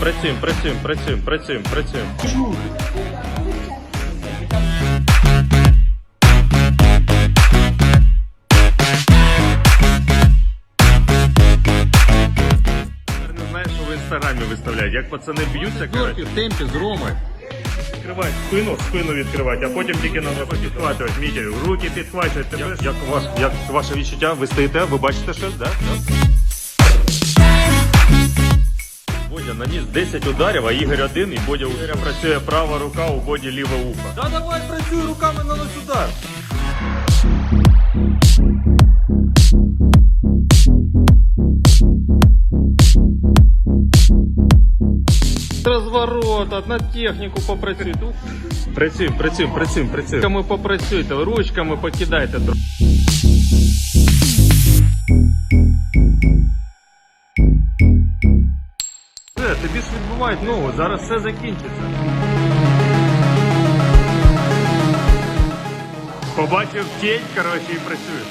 Працюємо, працюємо, працюємо, працюємо, працюємо. Не знаєш, що в інстаграмі виставляють. Як пацани б'ються, коротше. в темпі з Ромою. Відкривай спину, спину відкривати, а потім тільки на ноги підхватувати. Мітя, руки підхвачувати. Тебе ж- Як, ваш, як ваше відчуття? Ви стоїте, ви бачите щось, да? Бодя наніс 10 ударів, а Ігор один, і Бодя Ігоря працює права рука, у Боді ліве ухо. Та давай працюй руками нанось удар. Розворот, на техніку попрацюйте. Працюємо, працюємо, працюємо, працюємо. Ручками попрацюйте, ручками покидайте. Тобі ж відбувають ногу, зараз все закінчиться. Побачив тінь, коротше, і працює.